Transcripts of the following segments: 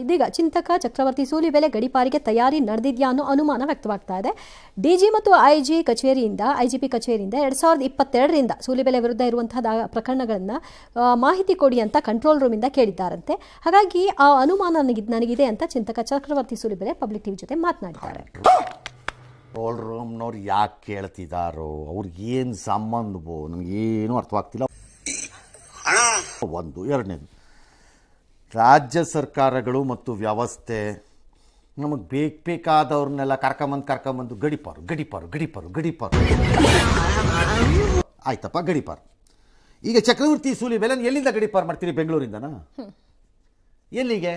ಇದೀಗ ಚಿಂತಕ ಚಕ್ರವರ್ತಿ ಸೂಲಿಬೆಲೆ ಗಡಿಪಾರಿಗೆ ತಯಾರಿ ನಡೆದಿದೆಯಾ ಅನ್ನೋ ಅನುಮಾನ ವ್ಯಕ್ತವಾಗ್ತಾ ಇದೆ. ಡಿಜಿ ಮತ್ತು ಐಜಿ ಕಚೇರಿಯಿಂದ ಐಜಿಪಿ ಕಚೇರಿಯಿಂದ ಎರಡ್ ಸಾವಿರದ ಇಪ್ಪತ್ತೆರಡರಿಂದ ಸೂಲಿಬೆಲೆ ವಿರುದ್ಧ ಇರುವಂತಹ ಪ್ರಕರಣಗಳನ್ನು ಪ್ರಕರಣಗಳನ್ನ ಮಾಹಿತಿ ಕೊಡಿ ಅಂತ ಕಂಟ್ರೋಲ್ ರೂಮಿಂದ ಕೇಳಿದ್ದಾರಂತೆ. ಹಾಗಾಗಿ ಆ ಅನುಮಾನ ನನಗೆ ನನಗಿದೆ ಅಂತ ಚಿಂತಕ ಚಕ್ರವರ್ತಿ ಸೂಲಿಬೆಲೆ ಪಬ್ಲಿಕ್ ಟಿವಿ ಜೊತೆ ಮಾತನಾಡಿದ್ದಾರೆ. ಕಂಟ್ರೋಲ್ ರೂಮ್ನವ್ರು ಯಾಕೆ ಕೇಳ್ತಿದ್ದಾರೋ ಅವ್ರಿಗೆ ಏನು ಸಂಬಂಧವೋ ನಮಗೇನು ಅರ್ಥವಾಗ್ತಿಲ್ಲ. ಒಂದು ಎರಡನೇದು. ರಾಜ್ಯ ಸರ್ಕಾರಗಳು ಮತ್ತು ವ್ಯವಸ್ಥೆ ನಮಗೆ ಬೇಕು ಬೇಕಾದವ್ರನ್ನೆಲ್ಲ ಕರ್ಕೊಂಬಂದು ಕರ್ಕೊಂಬಂದು ಗಡಿಪಾರು ಗಡಿಪಾರು ಗಡಿಪಾರು ಗಡಿಪಾರು. ಆಯ್ತಪ್ಪ ಗಡಿಪಾರು. ಈಗ ಚಕ್ರವರ್ತಿ ಸೂಲಿ ಬೆಲೆ ಎಲ್ಲಿಂದ ಗಡಿಪಾರು ಮಾಡ್ತೀರಿ? ಬೆಂಗಳೂರಿಂದನಾ? ಎಲ್ಲಿಗೆ?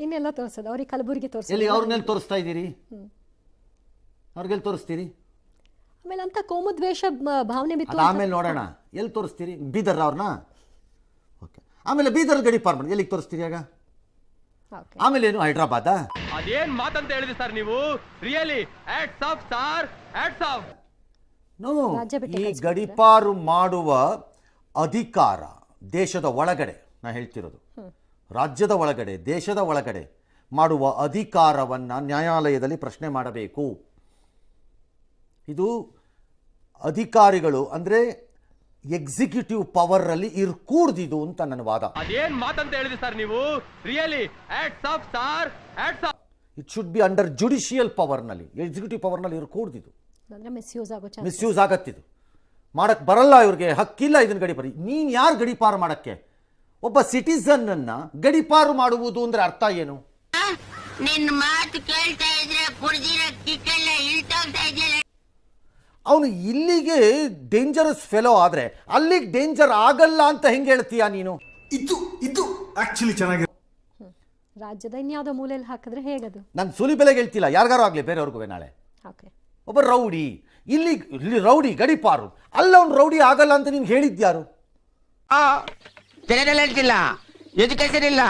ಇನ್ನೆಲ್ಲ ತೋರಿಸೋದು. ಅವ್ರಿಗೆ ಕಲಬುರಗಿ ತೋರಿಸೋದು. ಎಲ್ಲಿ ಅವ್ರನ್ನೆಲ್ಲಿ ತೋರಿಸ್ತಾ ಇದ್ದೀರಿ? ಅವ್ರಿಗೆಲ್ಲಿ ತೋರಿಸ್ತೀರಿ? ಆಮೇಲೆ ಅಂತ ಕೋಮದ್ವೇಷ ಭಾವನೆ ಬಿತ್ತು ಅದು ಆಮೇಲೆ ನೋಡೋಣ. ಎಲ್ಲಿ ತೋರಿಸ್ತೀರಿ? ಬೀದರ್ ಅವ್ರನ್ನ ಆಮೇಲೆ ಬೀದರ್ ಗಡಿಪಾರು ಮಾಡಿ. ಎಲ್ಲಿಗೆ ತೋರಿಸ್ತೀರಿ ಆಗ? ಓಕೆ. ಆಮೇಲೆ ಏನು ಹೈದ್ರಾಬಾದ್? ಅದೇನ್ ಮಾತಂತ ಹೇಳಿದ್ರಿ ಸರ್ ನೀವು? Really of sir it's of no ಈ ಗಡಿಪಾರು ಮಾಡುವ ಅಧಿಕಾರ ದೇಶದ ಒಳಗಡೆ ನಾ ಹೇಳ್ತಿರೋದು. ರಾಜ್ಯದ ಒಳಗಡೆ ದೇಶದ ಒಳಗಡೆ ಮಾಡುವ ಅಧಿಕಾರವನ್ನು ನ್ಯಾಯಾಲಯದಲ್ಲಿ ಪ್ರಶ್ನೆ ಮಾಡಬೇಕು. ಇದು ಅಧಿಕಾರಿಗಳು ಅಂದರೆ ಎಕ್ಸಿಕ್ಯೂಟಿವ್ ಪವರಲ್ಲಿ ಇರ್ಕೂಡ್ದಿದು ಅಂತ ನನ್ನ ವಾದ. ಅದೇನ್ ಮಾತಂತ ಹೇಳಿದ್ರಿ ಸರ್ ನೀವು? Really of sir it should be under judicial ಪವರ್ನಲ್ಲಿ executive ಪವರ್ನಲ್ಲಿ ನಲ್ಲಿ ಅಂದ್ರೆ ಮಿಸ್ಯೂಸ್ ಆಗೋ ಚಾನ್ಸ್ ಮಿಸ್ಯೂಸ್ ಆಗತ್ತಿದು. ಮಾಡಕ್ಕೆ ಬರಲ್ಲ ಇವ್ರಿಗೆ ಹಕ್ಕಿಲ್ಲ ಇದನ್ನ ಗಡಿಪಾರು ನೀನು ಯಾರು ಗಡಿಪಾರು ಮಾಡಕ್ಕೆ? ಒಬ್ಬ ಸಿಟಿಸನ್ನನ್ನು ಗಡಿಪಾರು ಮಾಡುವುದು ಅಂದ್ರೆ ಅರ್ಥ ಏನು? ನಿನ್ ಮಾತು ಕೇಳ್ತಾ ಅವನು ಇಲ್ಲಿಗೆ ಡೇಂಜರಸ್ ಫೆಲೋ ಆದರೆ ಅಲ್ಲಿಗೆ ಡೇಂಜರ್ ಆಗಲ್ಲ ಅಂತ ಹೆಂಗೆ ಹೇಳ್ತೀಯಾ ನೀನು? ಇದು ಇದು ಆಕ್ಚುಲಿ ಚೆನ್ನಾಗಿ ರಾಜ್ಯದ ಇನ್ಯಾವುದೋ ಮೂಲೆಯಲ್ಲಿ ಹಾಕಿದ್ರೆ ಹೇಗದು? ನಾನು ಸುಲಿ ಬೆಲೆಗೆ ಹೇಳ್ತಿಲ್ಲ ಯಾರಿಗಾರು ಆಗಲಿ ಬೇರೆಯವ್ರಿಗೂ ನಾಳೆ. ಓಕೆ ಒಬ್ಬ ರೌಡಿ ಇಲ್ಲಿ ಇಲ್ಲಿ ರೌಡಿ ಗಡಿಪಾರು ಅಲ್ಲ ಅವ್ನು ರೌಡಿ ಆಗಲ್ಲ ಅಂತ ನೀನು ಹೇಳಿದ್ಯಾರು ಹೇಳ್ತಿಲ್ಲ ಎಜುಕೇಶನ್ ಇಲ್ಲ.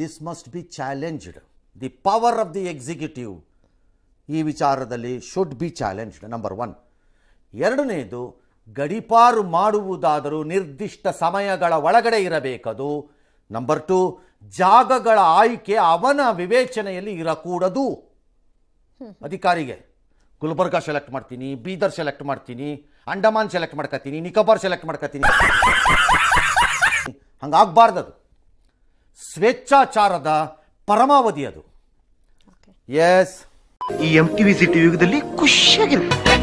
This must be challenged the power of the executive ಈ ವಿಚಾರದಲ್ಲಿ should be challenged number one ಎರಡನೇದು ಗಡಿಪಾರು ಮಾಡುವುದಾದರೂ ನಿರ್ದಿಷ್ಟ ಸಮಯಗಳ ಒಳಗಡೆ ಇರಬೇಕದು. ನಂಬರ್ ಟು ಜಾಗಗಳ ಆಯ್ಕೆ ಅವನ ವಿವೇಚನೆಯಲ್ಲಿ ಇರಕೂಡದು. ಅಧಿಕಾರಿಗೆ. ಗುಲ್ಬರ್ಗ ಸೆಲೆಕ್ಟ್ ಮಾಡ್ತೀನಿ ಬೀದರ್ ಸೆಲೆಕ್ಟ್ ಮಾಡ್ತೀನಿ ಅಂಡಮಾನ್ ಸೆಲೆಕ್ಟ್ ಮಾಡ್ಕೊತೀನಿ ನಿಕೋಬಾರ್ ಸೆಲೆಕ್ಟ್ ಮಾಡ್ಕೊತೀನಿ. ಹಂಗಾಗಬಾರ್ದದು. ಸ್ವೇಚ್ಛಾಚಾರದ ಪರಮಾವಧಿ ಅದು. ಎಸ್ ಈ ಎಂ ಟಿವಿ ಸಿಟಿ ಯುಗದಲ್ಲಿ ಖುಷಿಯಾಗಿರುತ್ತೆ.